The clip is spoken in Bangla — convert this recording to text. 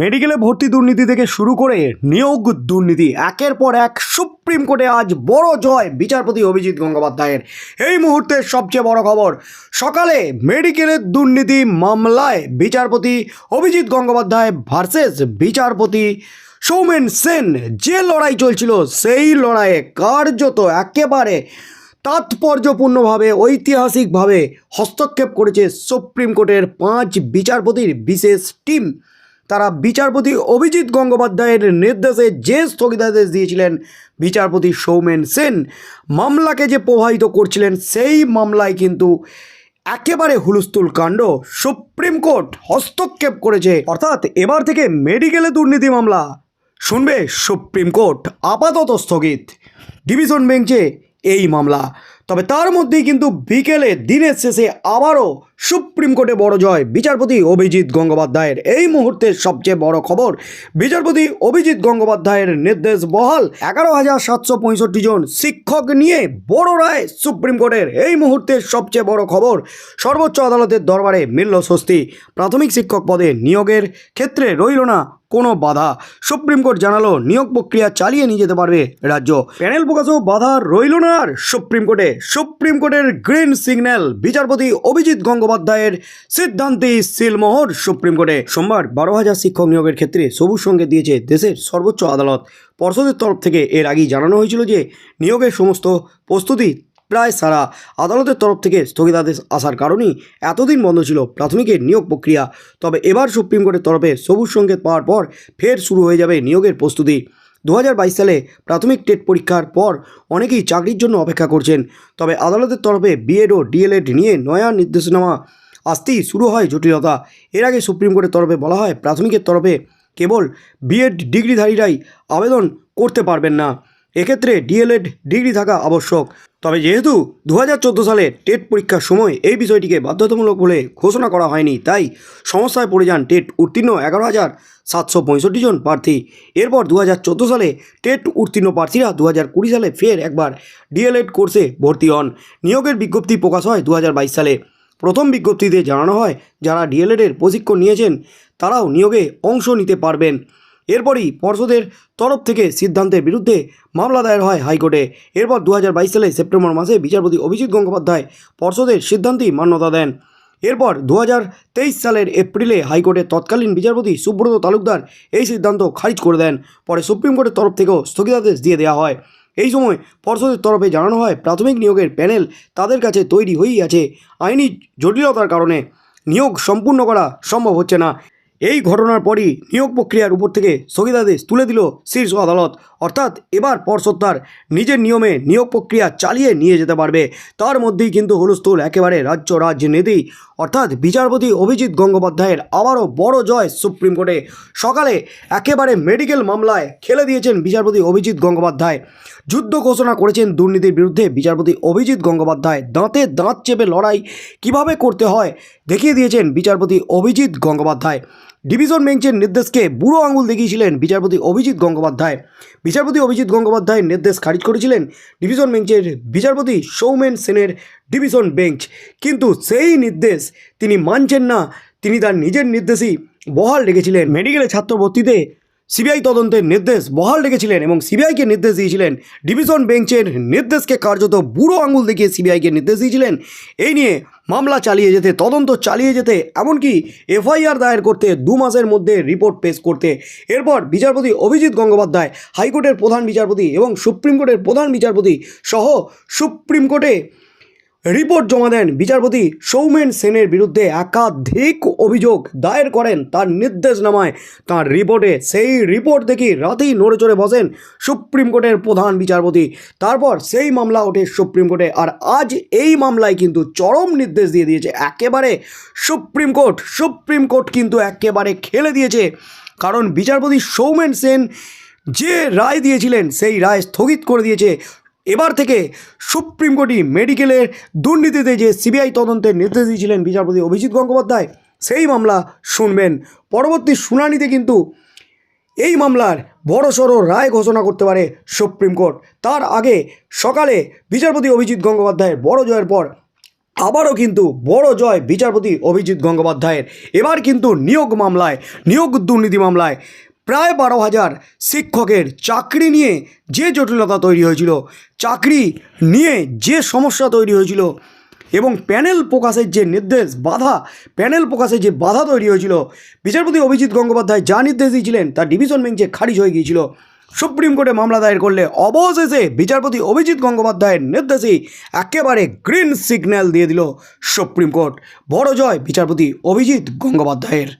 মেডিকেলে ভর্তি দুর্নীতি থেকে শুরু করে নিয়োগ দুর্নীতি, একের পর এক সুপ্রিম কোর্টে আজ বড় জয় বিচারপতি অভিজিৎ গঙ্গোপাধ্যায়ের। এই মুহূর্তের সবচেয়ে বড় খবর, সকালে মেডিকেলের দুর্নীতি মামলায় বিচারপতি অভিজিৎ গঙ্গোপাধ্যায় ভার্সেস বিচারপতি সৌমেন সেন, যে লড়াই চলছিল সেই লড়াইয়ে কার্যত একেবারে তাৎপর্যপূর্ণভাবে, ঐতিহাসিকভাবে হস্তক্ষেপ করেছে সুপ্রিম কোর্টের পাঁচ বিচারপতির বিশেষ টিম। তারা বিচারপতি অভিজিৎ গঙ্গোপাধ্যায়ের নির্দেশে যে স্থগিতাদেশ দিয়েছিলেন, বিচারপতি সৌমেন সেন, মামলাকে যে প্রভাবিত করছিলেন, সেই মামলায় কিন্তু একেবারে হুলস্থুল কাণ্ড। সুপ্রিম কোর্ট হস্তক্ষেপ করেছে। অর্থাৎ এবার থেকে মেডিকেলে দুর্নীতি মামলা। শুনবে সুপ্রিম কোর্ট আপাতত স্থগিত। ডিভিশন বেঞ্চে এই মামলা। তবে তার মধ্যেই কিন্তু বিকেলে, দিনের শেষে আবারও সুপ্রিম কোর্টে বড় জয়, বিচারপতি অভিজিৎ গঙ্গোপাধ্যায়ের। এই মুহূর্তের সবচেয়ে বড় খবর, বিচারপতি অভিজিৎ গঙ্গোপাধ্যায়ের নির্দেশ বহাল। এগারো হাজার সাতশো পঁয়ষট্টি জন শিক্ষক নিয়ে বড় রায় সুপ্রিম কোর্টের। এই মুহূর্তের সবচেয়ে বড় খবর, সর্বোচ্চ আদালতের দরবারে মিলল স্বস্তি। প্রাথমিক শিক্ষক পদে নিয়োগের ক্ষেত্রে রইল না কোনো বাধা। সুপ্রিম কোর্ট জানালো, নিয়োগ প্রক্রিয়া চালিয়ে নিয়ে যেতে পারবে রাজ্য। প্যানেল প্রকাশও বাধা রইল না আর সুপ্রিম কোর্টে। সুপ্রিম কোর্টের গ্রিন সিগন্যাল, বিচারপতি অভিজিৎ গঙ্গোপাধ্যায়ের সিদ্ধান্তে সিলমোহর সুপ্রিম কোর্টে। সোমবার বারো হাজার শিক্ষক নিয়োগের ক্ষেত্রে সবুজ সঙ্গে দিয়েছে দেশের সর্বোচ্চ আদালত। পর্ষদের তরফ থেকে এর আগেই জানানো হয়েছিল যে, নিয়োগের সমস্ত প্রস্তুতি প্রায় সারা আদালতের তরফ থেকে স্থগিতাদেশ আসার কারণেই এতদিন বন্ধ ছিল প্রাথমিকের নিয়োগ প্রক্রিয়া। তবে এবার সুপ্রিম কোর্টের তরফে সবুজ সংকেত পাওয়ার পর ফের শুরু হয়ে যাবে নিয়োগের প্রস্তুতি। দু হাজার বাইশ সালে প্রাথমিক টেট পরীক্ষার পর অনেকেই চাকরির জন্য অপেক্ষা করছেন। তবে আদালতের তরফে বিএড ও ডিএলএড নিয়ে নয়া নির্দেশনামা আসতেই শুরু হয় জটিলতা। এর আগে সুপ্রিম কোর্টের তরফে বলা হয়, প্রাথমিকের তরফে কেবল বিএড ডিগ্রিধারীরাই আবেদন করতে পারবেন না। এক্ষেত্রে ডিএলএড ডিগ্রি থাকা আবশ্যক। তবে যেহেতু দু হাজার চোদ্দ সালে টেট পরীক্ষার সময় এই বিষয়টিকে বাধ্যতামূলক বলে ঘোষণা করা হয়নি, তাই সমস্যায় পড়ে যান টেট উত্তীর্ণ এগারো হাজার সাতশো পঁয়ষট্টি জন প্রার্থী। এরপর দু হাজার চোদ্দ সালে টেট উত্তীর্ণ প্রার্থীরা দু কুড়ি সালে ফের একবার ডিএলএড কোর্সে ভর্তি হন। নিয়োগের বিজ্ঞপ্তি প্রকাশ হয় দু হাজার বাইশ সালে। প্রথম বিজ্ঞপ্তিতে জানানো হয়, যারা ডিএলএডের প্রশিক্ষণ নিয়েছেন, তারাও নিয়োগে অংশ নিতে পারবেন। এরপরই পর্ষদের তরফ থেকে সিদ্ধান্তের বিরুদ্ধে মামলা দায়ের হয় হাইকোর্টে। এরপর দু হাজার বাইশ সালে সেপ্টেম্বর মাসে বিচারপতি অভিজিৎ গঙ্গোপাধ্যায় পর্ষদের সিদ্ধান্তেই মান্যতা দেন। এরপর দু হাজার তেইশ সালের এপ্রিলে হাইকোর্টের তৎকালীন বিচারপতি সুব্রত তালুকদার এই সিদ্ধান্ত খারিজ করে দেন। পরে সুপ্রিম কোর্টের তরফ থেকেও স্থগিতাদেশ দিয়ে দেওয়া হয়। এই সময় পর্ষদের তরফে জানানো হয়, প্রাথমিক নিয়োগের প্যানেল তাদের কাছে তৈরি হয়েই আছে। আইনি জটিলতার কারণে নিয়োগ সম্পূর্ণ করা সম্ভব হচ্ছে না। এই ঘটনার পরই নিয়োগ প্রক্রিয়ার উপর থেকে স্থগিতাদেশ তুলে দিল শীর্ষ আদালত। অর্থাৎ এবার পর্ষদ তার নিজের নিয়মে নিয়োগ প্রক্রিয়া চালিয়ে নিয়ে যেতে পারবে। তার মধ্যেই কিন্তু হুলস্থুল একেবারে রাজ্য রাজনীতি। অর্থাৎ বিচারপতি অভিজিৎ গঙ্গোপাধ্যায়ের আবারও বড় জয় সুপ্রিম কোর্টে। সকালে একেবারে মেডিকেল মামলায় খেলে দিয়েছেন বিচারপতি অভিজিৎ গঙ্গোপাধ্যায়। যুদ্ধ ঘোষণা করেছেন দুর্নীতির বিরুদ্ধে বিচারপতি অভিজিৎ গঙ্গোপাধ্যায়। দাঁতে দাঁত চেপে লড়াই কীভাবে করতে হয় দেখিয়ে দিয়েছেন বিচারপতি অভিজিৎ গঙ্গোপাধ্যায়। ডিভিশন বেঞ্চের নির্দেশকে বুড়ো আঙুল দেখিয়েছিলেন বিচারপতি অভিজিৎ গঙ্গোপাধ্যায়। বিচারপতি অভিজিৎ গঙ্গোপাধ্যায়ের নির্দেশ খারিজ করেছিলেন ডিভিশন বেঞ্চের বিচারপতি সৌমেন সেনের ডিভিশন বেঞ্চ। কিন্তু সেই নির্দেশ তিনি মানছেন না। তিনি তার নিজের নির্দেশই বহাল রেখেছিলেন। মেডিকেলের ছাত্র ভর্তিতে সিবিআই তদন্তের নির্দেশ বহাল রেখেছিলেন এবং সিবিআইকে নির্দেশ দিয়েছিলেন ডিভিশন বেঞ্চের নির্দেশকে কার্যত বুড়ো আঙুল দেখিয়ে সিবিআইকে নির্দেশ দিয়েছিলেন। এই নিয়ে মামলা চালিয়ে যেতে, তদন্ত চালিয়ে যেতে, এমনকি এফআইআর দায়ের করতে দু মাসের মধ্যে রিপোর্ট পেশ করতে। এরপর বিচারপতি অভিজিৎ গঙ্গোপাধ্যায়, হাইকোর্টের প্রধান বিচারপতি এবং সুপ্রিম কোর্টের প্রধান বিচারপতি সহ সুপ্রিম কোর্টে রিপোর্ট জমা দেন বিচারপতি সৌমেন সেনের বিরুদ্ধে একাধিক অভিযোগ দায়ের করেন তার নির্দেশনামায়। তার রিপোর্টে সেই রিপোর্ট দেখি রাতেই নড়ে চড়ে বসেন সুপ্রিম কোর্টের প্রধান বিচারপতি। তারপর সেই মামলা ওঠে সুপ্রিম কোর্টে আর আজ এই মামলায় কিন্তু চরম নির্দেশ দিয়ে দিয়েছে। একেবারে সুপ্রিম কোর্ট সুপ্রিম কোর্ট কিন্তু একেবারে খেলে দিয়েছে। কারণ বিচারপতি সৌমেন সেন যে রায় দিয়েছিলেন সেই রায় স্থগিত করে দিয়েছে। এবার থেকে সুপ্রিম কোর্টই মেডিকেলের দুর্নীতিতে যে সিবিআই তদন্তের নির্দেশ দিয়েছিলেন বিচারপতি অভিজিৎ গঙ্গোপাধ্যায়, সেই মামলা শুনবেন। পরবর্তী শুনানিতে কিন্তু এই মামলার বড়সড় রায় ঘোষণা করতে পারে সুপ্রিম কোর্ট। তার আগে সকালে বিচারপতি অভিজিৎ গঙ্গোপাধ্যায়ের বড় জয়ের পর আবারও কিন্তু বড় জয় বিচারপতি অভিজিৎ গঙ্গোপাধ্যায়ের। এবার কিন্তু নিয়োগ মামলায়, নিয়োগ দুর্নীতি মামলায় প্রায় বারো হাজার শিক্ষকের চাকরি নিয়ে যে জটিলতা তৈরি হয়েছিল, চাকরি নিয়ে যে সমস্যা তৈরি হয়েছিল এবং প্যানেল প্রকাশের যে নির্দেশ, বাধা, প্যানেল প্রকাশের যে বাধা তৈরি হয়েছিল, বিচারপতি অভিজিৎ গঙ্গোপাধ্যায় যা নির্দেশ দিয়েছিলেন তা ডিভিশন বেঞ্চে খারিজ হয়ে গিয়েছিল। সুপ্রিম কোর্টে মামলা দায়ের করলে অবশেষে বিচারপতি অভিজিৎ গঙ্গোপাধ্যায়ের নির্দেশেই একেবারে গ্রিন সিগন্যাল দিয়ে দিল সুপ্রিম কোর্ট। বড় জয় বিচারপতি অভিজিৎ গঙ্গোপাধ্যায়ের।